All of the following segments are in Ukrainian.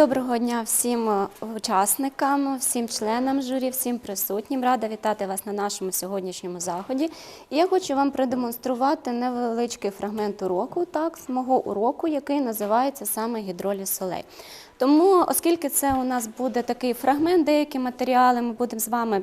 Доброго дня всім е, учасникам, всім членам журі, всім присутнім. Рада вітати вас на нашому сьогоднішньому заході. І я хочу вам продемонструвати невеличкий фрагмент уроку, так, з мого уроку, який називається саме гідроліз солей. Тому, оскільки це у нас буде такий фрагмент, деякі матеріали ми будемо з вами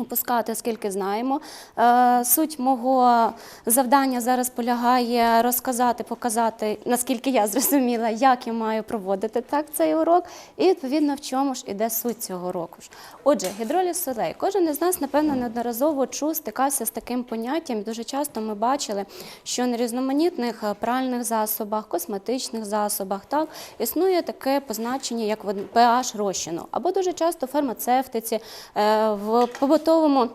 опускати, оскільки знаємо. Е, Суть мого завдання зараз полягає розказати, показати, наскільки я зрозуміла, як я маю проводити так цей урок, і відповідно в чому ж іде суть цього уроку. ж. Отже, гідроліз солей. Кожен із нас, напевно, неодноразово чув, стикався з таким поняттям. Дуже часто ми бачили, що на різноманітних е, пральних засобах, косметичних засобах так, існує таке позначення, як pH розчину. Або дуже часто в фармацевтиці, е, в побутовому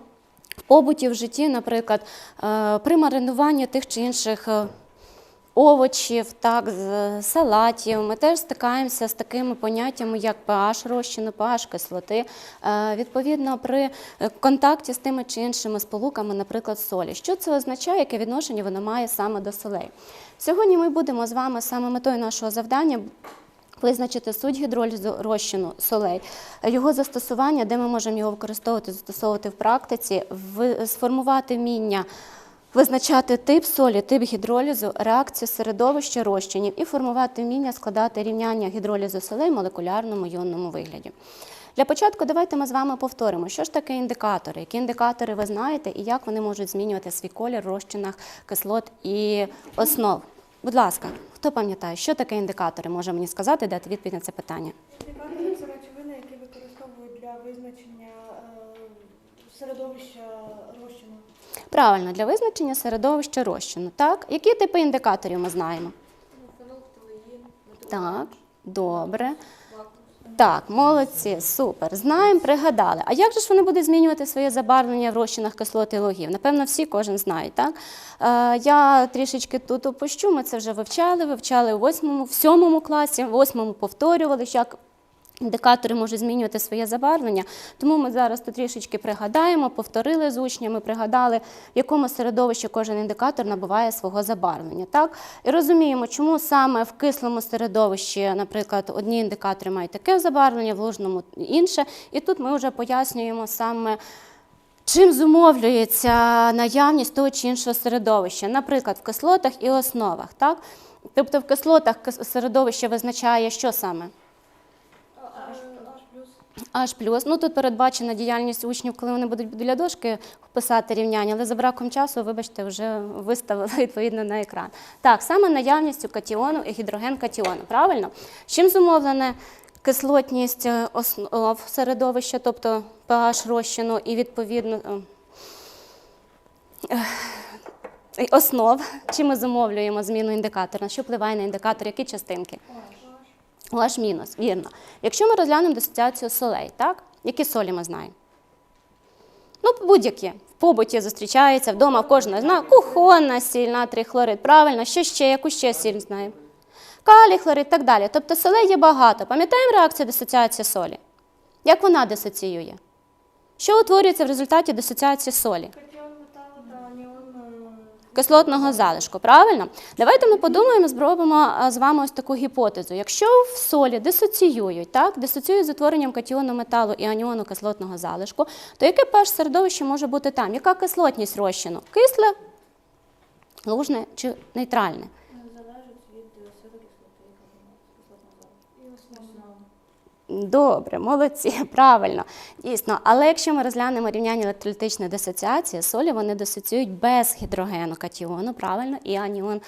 в побуті в житті, наприклад, е, при маринуванні тих чи інших е, овочів, так, салатів, ми теж стикаємося з такими поняттями, як pH розчину, pH кислоти. Е, Відповідно, при е, контакті з тими чи іншими сполуками, наприклад, солі. Що це означає, яке відношення воно має саме до солей? Сьогодні ми будемо з вами саме метою нашого завдання Визначити суть гідролізу розчину солей, його застосування, де ми можемо його використовувати, застосовувати в практиці, сформувати вміння, визначати тип солі, тип гідролізу, реакцію середовища розчинів і формувати вміння складати рівняння гідролізу солей в молекулярному йонному вигляді. Для початку давайте ми з вами повторимо, що ж таке індикатори, які індикатори ви знаєте і як вони можуть змінювати свій колір в розчинах кислот і основ. Будь ласка, хто пам'ятає, що таке індикатори? Може мені сказати, дати відповідь на це питання. Індикатори це речовини, які використовують для визначення е, середовища розчину. Правильно, для визначення середовища розчину. Так, які типи індикаторів ми знаємо? Так, добре. Так, молодці, супер. Знаємо, пригадали. А як же ж вони будуть змінювати своє забарвлення в розчинах кислот і логів? Напевно, всі кожен знає, так? Е, я трішечки тут опущу, ми це вже вивчали, вивчали у восьмому, в сьомому класі, в восьмому повторювали, як Індикатори можуть змінювати своє забарвлення, тому ми зараз тут трішечки пригадаємо, повторили з учнями, пригадали, в якому середовищі кожен індикатор набуває свого забарвлення. Так? І розуміємо, чому саме в кислому середовищі, наприклад, одні індикатори мають таке забарвлення, в лужному інше. І тут ми вже пояснюємо саме. Чим зумовлюється наявність того чи іншого середовища, наприклад, в кислотах і основах. Так? Тобто в кислотах середовище визначає, що саме? Аж плюс. Ну тут передбачена діяльність учнів, коли вони будуть біля дошки писати рівняння, але за браком часу, вибачте, вже виставили відповідно на екран. Так, саме наявністю катіону і гідроген катіону. Правильно? З Чим зумовлена кислотність е, основ середовища, тобто pH розчину і відповідно. е, Основ, чим ми зумовлюємо зміну індикатора, що впливає на індикатор, які частинки? OH мінус, вірно. Якщо ми розглянемо дисоціацію солей, так? Які солі ми знаємо? Ну, будь-які. В побуті зустрічаються, вдома в кожного знає. Кухонна сіль, натрій, хлорид. Правильно, що ще, яку ще сіль знаємо? Калій, хлорид так далі. Тобто солей є багато. Пам'ятаємо реакцію дисоціації солі? Як вона дисоціює? Що утворюється в результаті дисоціації солі? Катіон металу та аніон е, кислотного залишку. Правильно? Давайте ми подумаємо, спробуємо з вами ось таку гіпотезу. Якщо в солі дисоціюють, так, дисоціюють з утворенням катіону металу і аніону кислотного залишку, то яке перше середовище може бути там? Яка кислотність розчину? Кисле, лужне чи нейтральне? Залежить від сили кислоти, і основа. Добре, молодці, правильно, дійсно. Але якщо ми розглянемо рівняння електролітичної дисоціації, солі вони дисоціюють без гідрогену катіону, правильно, і аніон,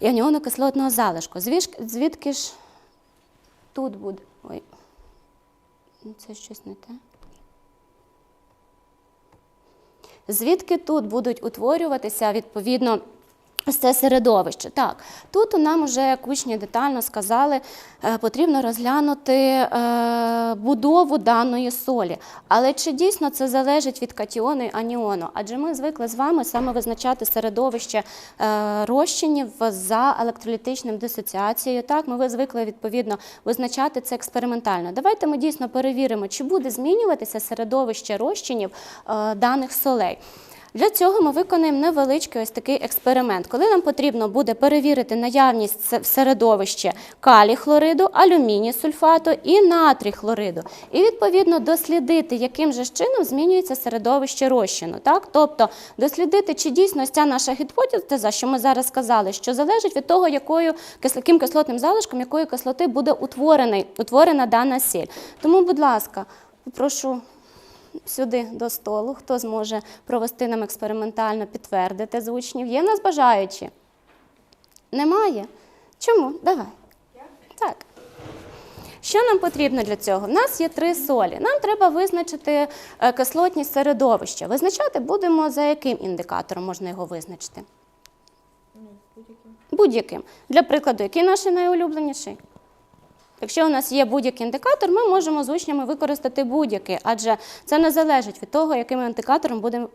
і аніону кислотного залишку. Звідки, ж тут буде? Ой, ну, це щось не те. Звідки тут будуть утворюватися відповідно це середовище? Так, тут нам вже як учні детально сказали, е, потрібно розглянути е, будову даної солі. Але чи дійсно це залежить від катіону і аніону? Адже ми звикли з вами саме визначати середовище е, розчинів за електролітичним дисоціацією. Так, ми ви звикли відповідно визначати це експериментально. Давайте ми дійсно перевіримо, чи буде змінюватися середовище розчинів даних солей. Для цього ми виконаємо невеличкий ось такий експеримент, коли нам потрібно буде перевірити наявність в середовищі калій хлориду, алюміній сульфату і натрій хлориду. І відповідно дослідити, яким же чином змінюється середовище розчину. Так? Тобто дослідити, чи дійсно ця наша гіпотеза, що ми зараз сказали, що залежить від того, якою яким кислотним залишком якої кислоти буде утворений, утворена дана сіль. Тому, будь ласка, прошу сюди до столу, хто зможе провести нам експериментально, підтвердити з учнів. Є в нас бажаючі? Немає? Чому? Давай. Так. Що нам потрібно для цього? У нас є три солі. Нам треба визначити е, кислотність середовища. Визначати будемо за яким індикатором можна його визначити? Ну, будь-яким. Будь-яким. Для прикладу, який наш найулюбленіший? Якщо у нас є будь-який індикатор, ми можемо з учнями використати будь-який, адже це не залежить від того, яким індикатором будемо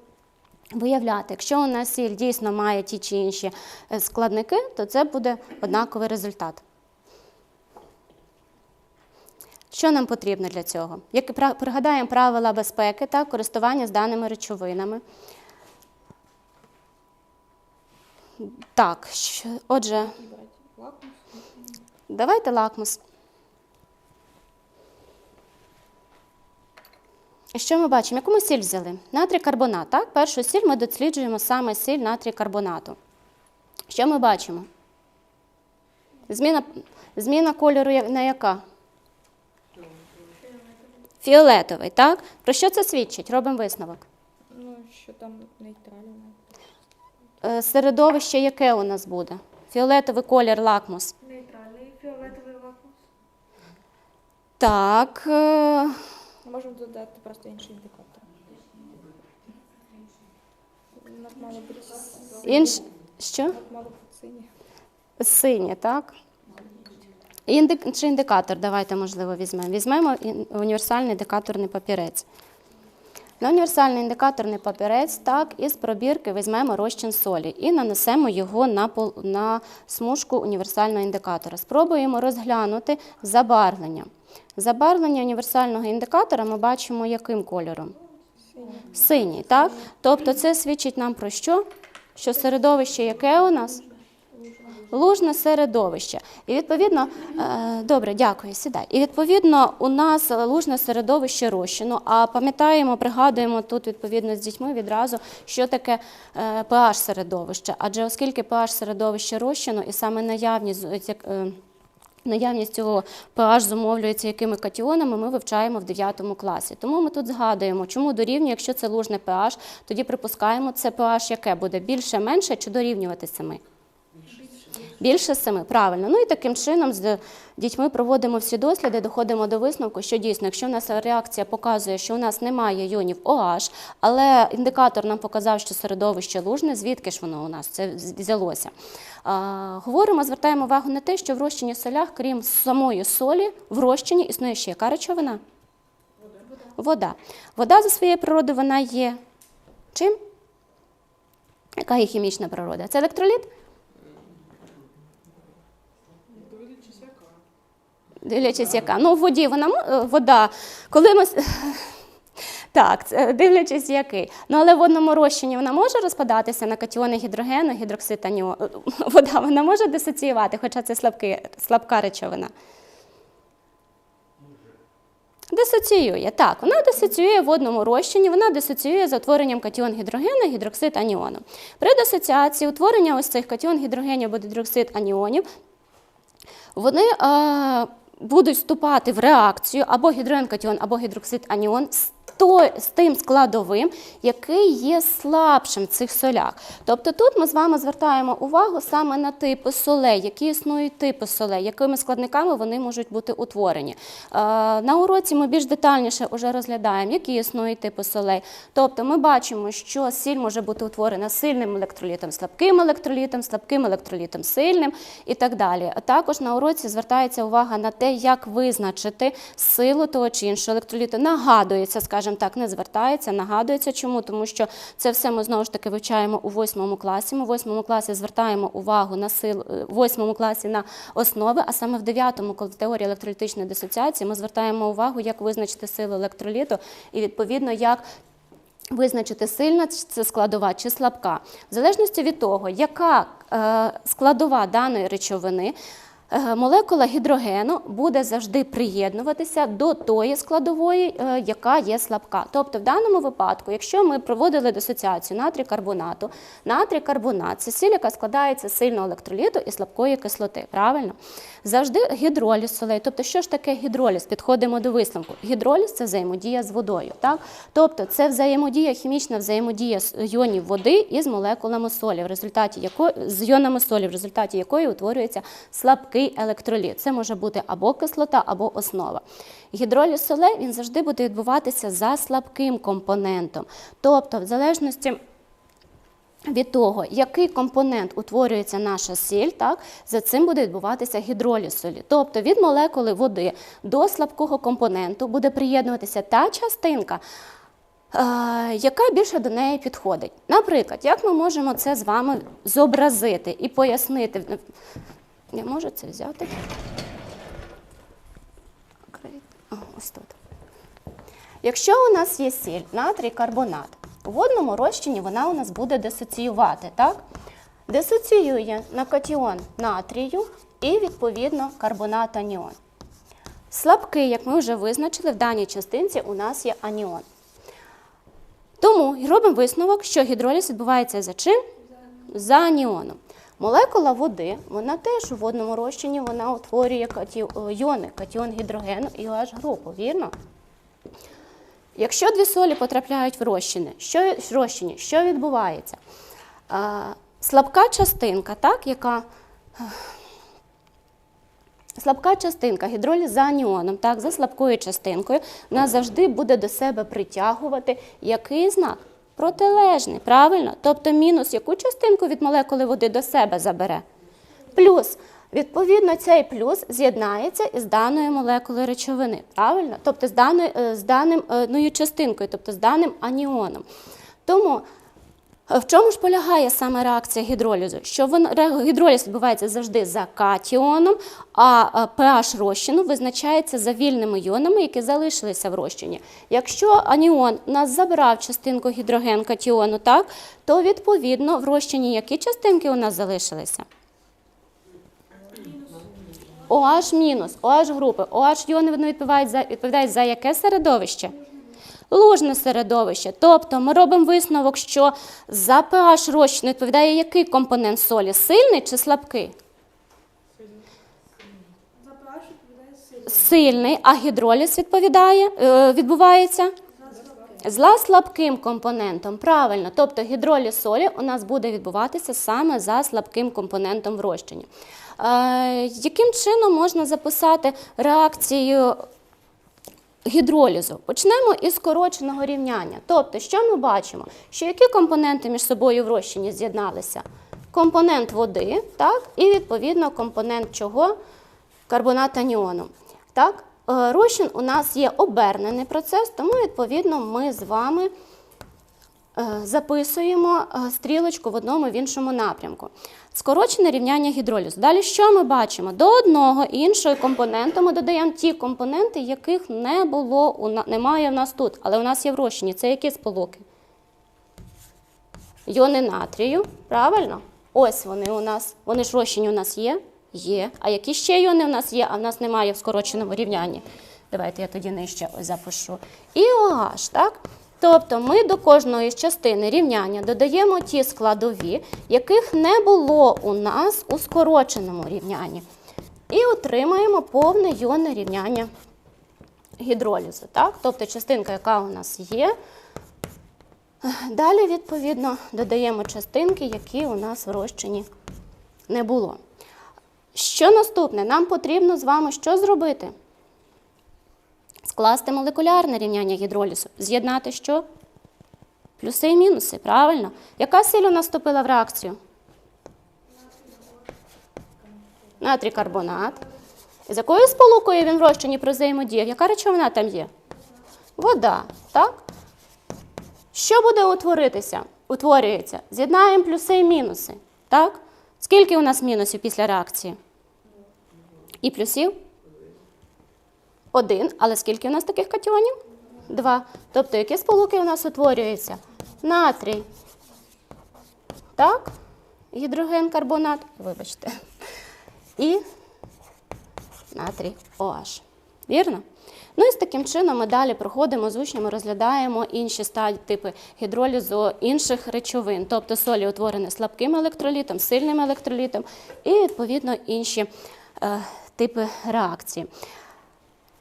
виявляти. Якщо у нас сіль дійсно має ті чи інші е, складники, то це буде однаковий результат. Що нам потрібно для цього? Як пригадаємо правила безпеки та користування з даними речовинами. Так, отже. Давайте лакмус. Що ми бачимо? Яку ми сіль взяли? Натрій карбонат. Так? Першу сіль ми досліджуємо саме сіль натрій карбонату. Що ми бачимо? Зміна, зміна кольору на яка? Фіолетовий, так? Про що це свідчить? Робимо висновок. Ну, що там нейтрально. Е, Середовище яке у нас буде? Фіолетовий колір лакмус. Нейтральний фіолетовий лакмус. Так. Можемо додати просто інший індикатор. Інш... Що? Синє. Синє, так? Індик... Чи індикатор давайте, можливо, візьмемо. Візьмемо універсальний індикаторний папірець. На універсальний індикаторний папірець, так, із пробірки візьмемо розчин солі і нанесемо його на, на смужку універсального індикатора. Спробуємо розглянути забарвлення. Забарвлення універсального індикатора ми бачимо яким кольором? Синє. Синій, так? Тобто це свідчить нам про що? Що середовище яке у нас? Лужне середовище. І відповідно, е, добре, дякую, сідай. І відповідно у нас лужне середовище розчину. А пам'ятаємо, пригадуємо тут відповідно з дітьми відразу, що таке е, pH середовище. Адже оскільки pH середовище розчину і саме наявність е, Наявність цього pH зумовлюється якими катіонами, ми вивчаємо в 9 класі. Тому ми тут згадуємо, чому дорівнює, якщо це лужне pH, тоді припускаємо, це pH яке буде більше, менше чи дорівнювати 7? Більше семи, правильно. Ну і таким чином з дітьми проводимо всі досліди, доходимо до висновку, що дійсно, якщо в нас реакція показує, що у нас немає йонів OH, але індикатор нам показав, що середовище лужне, звідки ж воно у нас це взялося? А, говоримо, звертаємо увагу на те, що в розчині солях, крім самої солі, в розчині існує ще яка речовина? Вода. Вода за своєю природою вона є чим? Яка є хімічна природа? Це електроліт? Дивлячись, яка. Ну, в воді вона е, вода. Коли ми. Так, дивлячись який. Ну, але в водному розчині вона може розпадатися на катіони гідрогену, гідроксид аніону. Вода вона може дисоціювати, хоча це слабки, слабка речовина. Дисоціює, так, вона дисоціює в водному розчині, вона дисоціює за утворенням катіон гідрогену, гідроксид аніону. При дисоціації утворення ось цих катіон гідрогенів або гідроксид аніонів вони е, будуть вступати в реакцію або гідроенкатіон, або гідроксид аніон з, той, з тим складовим, який є слабшим в цих солях. Тобто тут ми з вами звертаємо увагу саме на типи солей, які існують типи солей, якими складниками вони можуть бути утворені. Е, на уроці ми більш детальніше вже розглядаємо, які існують типи солей. Тобто ми бачимо, що сіль може бути утворена сильним електролітом, слабким електролітом, слабким електролітом, сильним і так далі. А також на уроці звертається увага на те, як визначити силу того чи іншого електроліту. Нагадується, скажімо так, не звертається, нагадується. Чому? Тому що це все ми знову ж таки вивчаємо у восьмому класі. Ми в восьмому класі звертаємо увагу на силу е, восьмому класі на основи, а саме в дев'ятому, коли теорії електролітичної дисоціації, ми звертаємо увагу, як визначити силу електроліту і відповідно як визначити сильна це складова чи слабка, в залежності від того, яка е, складова даної речовини. Е, Молекула гідрогену буде завжди приєднуватися до тої складової, е, яка є слабка. Тобто, в даному випадку, якщо ми проводили дисоціацію натрій карбонату, натрій карбонат це сіль, яка складається з сильного електроліту і слабкої кислоти. Правильно? Завжди гідроліз солей. Тобто, що ж таке гідроліз? Підходимо до висновку. Гідроліз це взаємодія з водою. Так? Тобто, це взаємодія, хімічна взаємодія з йонів води із молекулами солі, в результаті якої з йонами солі, в результаті якої утворюється слабкий електроліт. Це може бути або кислота, або основа. Гідроліз солей він завжди буде відбуватися за слабким компонентом. Тобто, в залежності від того, який компонент утворюється наша сіль, так, за цим буде відбуватися гідроліз солі. Тобто від молекули води до слабкого компоненту буде приєднуватися та частинка, е, яка більше до неї підходить. Наприклад, як ми можемо це з вами зобразити і пояснити? Я можу це взяти? Ось тут. Якщо у нас є сіль, натрій карбонат, у водному розчині вона у нас буде дисоціювати, так? Дисоціює на катіон натрію і, відповідно, карбонат аніон. Слабкий, як ми вже визначили, в даній частинці у нас є аніон. Тому робимо висновок, що гідроліз відбувається за чим? За аніоном. Молекула води, вона теж у водному розчині вона утворює йони, катіон гідрогену і OH групу, вірно? Якщо дві солі потрапляють в розчини, що, в розчині, що відбувається? Слабка частинка, так, яка Слабка частинка гідроліз за аніоном, так, за слабкою частинкою, вона завжди буде до себе притягувати який знак? Протилежний, правильно? Тобто мінус яку частинку від молекули води до себе забере? Плюс. Відповідно, цей плюс з'єднається із даною молекулою речовини, правильно? Тобто з, даною, е, з даним е, ну, частинкою, тобто з даним аніоном. Тому В чому ж полягає саме реакція гідролізу? Що гідроліз відбувається завжди за катіоном, а е, pH розчину визначається за вільними іонами, які залишилися в розчині. Якщо аніон нас забрав частинку гідроген катіону, так, то відповідно в розчині які частинки у нас залишилися? OH OH групи. OH іони вони відповідають за, відповідають за яке середовище? Лужне середовище. Тобто ми робимо висновок, що за pH розчину відповідає який компонент солі? Сильний чи слабкий? Сильний, а гідроліз відповідає, е, відбувається? За слабким компонентом, правильно. Тобто гідроліз солі у нас буде відбуватися саме за слабким компонентом в розчині. Е, яким чином можна записати реакцію гідролізу? Почнемо із скороченого рівняння. Тобто, що ми бачимо? Що які компоненти між собою в розчині з'єдналися? Компонент води, так, і відповідно компонент чого? Карбонат аніону. Так? Е, Розчин у нас є обернений процес, тому відповідно ми з вами е, записуємо е, стрілочку в одному в іншому напрямку. Скорочене рівняння гідролізу. Далі що ми бачимо? До одного іншого компоненту ми додаємо ті компоненти, яких не було, немає в нас тут, але у нас є в розчині. Це які сполуки? Йони натрію, правильно? Ось вони у нас. Вони ж розчині у нас є? Є. А які ще йони у нас є, а в нас немає в скороченому рівнянні? Давайте я тоді нижче ось запишу. І OH, так? Тобто ми до кожної з частини рівняння додаємо ті складові, яких не було у нас у скороченому рівнянні. І отримаємо повне йонне рівняння гідролізу. Так? Тобто частинка, яка у нас є, Далі, відповідно, додаємо частинки, які у нас в розчині не було. Що наступне? Нам потрібно з вами що зробити? Скласти молекулярне рівняння гідролізу. З'єднати що? Плюси і мінуси, правильно? Яка сіль у нас вступила в реакцію? Натрій карбонат. З якою сполукою він в розчині взаємодіяв? Яка речовина там є? Вода, так? Що буде утворитися? Утворюється. З'єднаємо плюси і мінуси. Так? Скільки у нас мінусів після реакції? І плюсів? Один. Але скільки у нас таких катіонів? 2. Тобто, які сполуки у нас утворюються? Натрій. Так? Гідроген, карбонат, вибачте. І натрій OH. Вірно? Ну і з таким чином ми далі проходимо з учнями, розглядаємо інші стадії типи гідролізу інших речовин, тобто солі утворені слабким електролітом, сильним електролітом і відповідно інші е, типи реакції.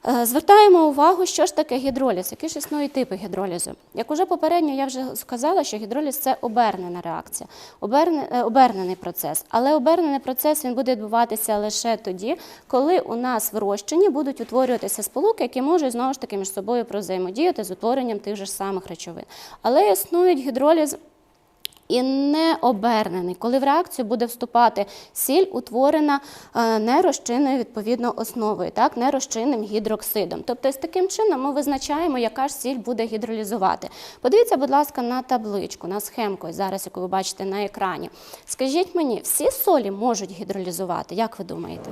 Е, Звертаємо увагу, що ж таке гідроліз, які ж існують типи гідролізу. Як уже попередньо я вже сказала, що гідроліз це обернена реакція, е, обернений процес. Але обернений процес він буде відбуватися лише тоді, коли у нас в розчині будуть утворюватися сполуки, які можуть знову ж таки між собою взаємодіяти з утворенням тих же самих речовин. Але існують гідроліз і не обернений, коли в реакцію буде вступати сіль, утворена е, нерозчинною відповідно основою, так, нерозчинним гідроксидом. Тобто, з таким чином ми визначаємо, яка ж сіль буде гідролізувати. Подивіться, будь ласка, на табличку, на схемку, зараз, яку ви бачите на екрані. Скажіть мені, всі солі можуть гідролізувати? Як ви думаєте?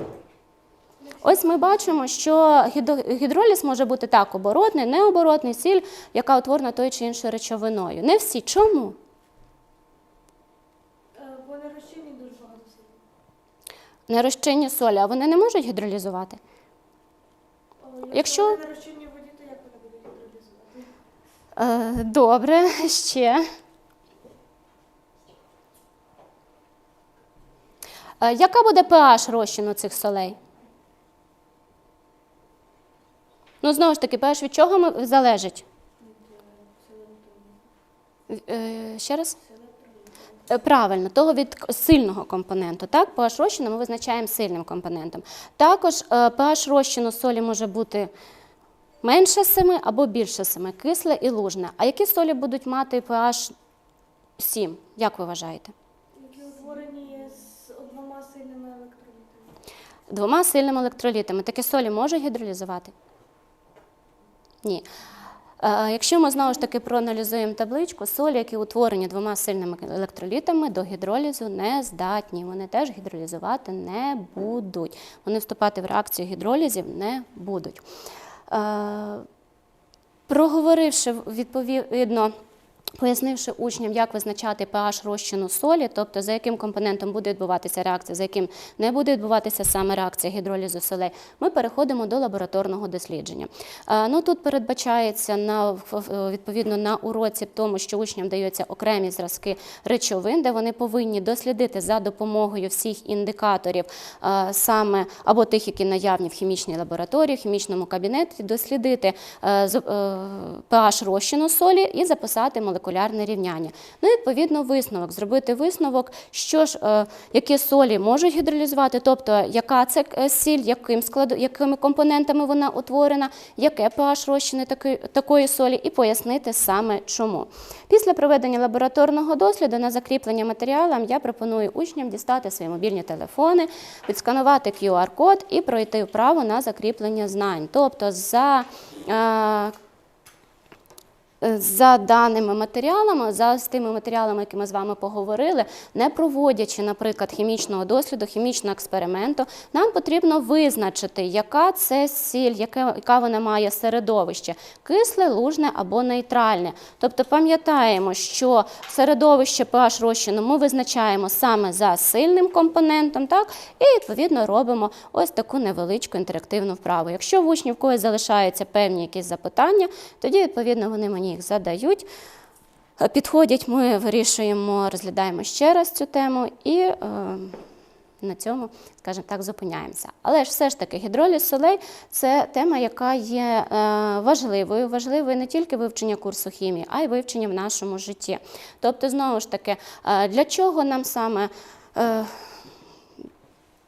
Ось ми бачимо, що гідроліз може бути так оборотний, необоротний сіль, яка утворена тою чи іншою речовиною. Не всі. Чому? Е, Бо на розчині дуже багато сили. Нерозчинні солі, а вони не можуть гідролізувати? Якщо- вони на розчинній воді, то як вони будуть гідролізувати? Е, Добре, ще. Е, Яка буде pH розчину цих солей? Ну, знову ж таки, pH від чого залежить? Е, Ще раз? Е, Правильно, того від сильного компоненту. Так, pH розчину ми визначаємо сильним компонентом. Також е, pH розчину солі може бути менше 7 або більше 7, кисле і лужне. А які солі будуть мати pH 7? Як ви вважаєте? Які утворені з двома сильними електролітами. Двома сильними електролітами. Такі солі може гідролізувати? Ні. Е, Якщо ми знову ж таки проаналізуємо табличку, солі, які утворені двома сильними електролітами, до гідролізу не здатні. Вони теж гідролізувати не будуть. Вони вступати в реакцію гідролізів не будуть. Е, Проговоривши відповідно. Пояснивши учням, як визначати pH розчину солі, тобто за яким компонентом буде відбуватися реакція, за яким не буде відбуватися саме реакція гідролізу солей, ми переходимо до лабораторного дослідження. Е, Ну, тут передбачається на, в- відповідно на уроці тому, що учням даються окремі зразки речовин, де вони повинні дослідити за допомогою всіх індикаторів е, саме або тих, які наявні в хімічній лабораторії, в хімічному кабінеті, дослідити е, е, pH розчину солі і записати молекулярне рівняння. Ну, і, відповідно, висновок, зробити висновок, що ж, е, які солі можуть гідролізувати, тобто яка це е, сіль, яким складу, якими компонентами вона утворена, яке pH розчини такої, такої солі, і пояснити саме чому. Після проведення лабораторного досліду на закріплення матеріалам я пропоную учням дістати свої мобільні телефони, відсканувати QR-код і пройти вправо на закріплення знань. Тобто за е, за даними матеріалами, за тими матеріалами, які ми з вами поговорили, не проводячи, наприклад, хімічного досліду, хімічного експерименту, нам потрібно визначити, яка це сіль, яке, яка вона має середовище кисле, лужне або нейтральне. Тобто пам'ятаємо, що середовище pH розчину ми визначаємо саме за сильним компонентом, так, і відповідно робимо ось таку невеличку інтерактивну вправу. Якщо в учнів когось залишаються певні якісь запитання, тоді відповідно вони мені їх задають. Е, Підходять, ми вирішуємо, розглядаємо ще раз цю тему і е, на цьому, скажімо так, зупиняємося. Але ж все ж таки гідроліз солей це тема, яка є е, важливою. Важливою не тільки вивчення курсу хімії, а й вивчення в нашому житті. Тобто, знову ж таки, е, для чого нам саме. Е,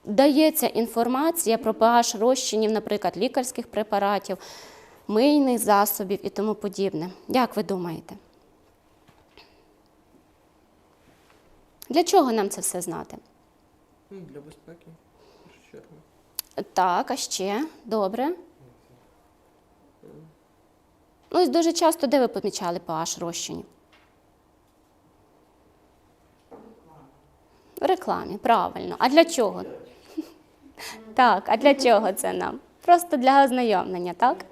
Дається інформація про pH розчинів, наприклад, лікарських препаратів, мийних засобів і тому подібне. Як ви думаєте? Для чого нам це все знати? Ну, Для безпеки. Так, а ще добре. Ну, ось дуже часто де ви помічали pH розчинів? В рекламі, правильно. А для чого? Так, а для чого це нам? Просто для ознайомлення, так?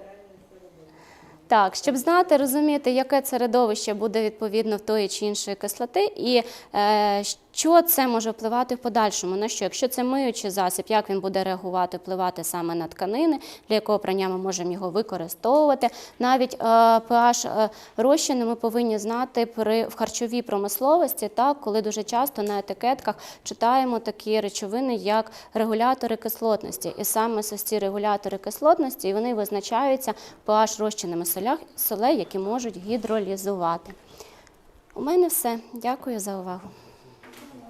Так, щоб знати, розуміти, яке середовище буде відповідно в тої чи іншої кислоти, і е, що це може впливати в подальшому. На що, якщо це миючий засіб, як він буде реагувати, впливати саме на тканини, для якого прання ми можемо його використовувати. Навіть е, pH е, розчини ми повинні знати при в харчовій промисловості, так, коли дуже часто на етикетках читаємо такі речовини, як регулятори кислотності. І саме ці регулятори кислотності вони визначаються pH розчинами солей, які можуть гідролізувати. У мене все. Дякую за увагу.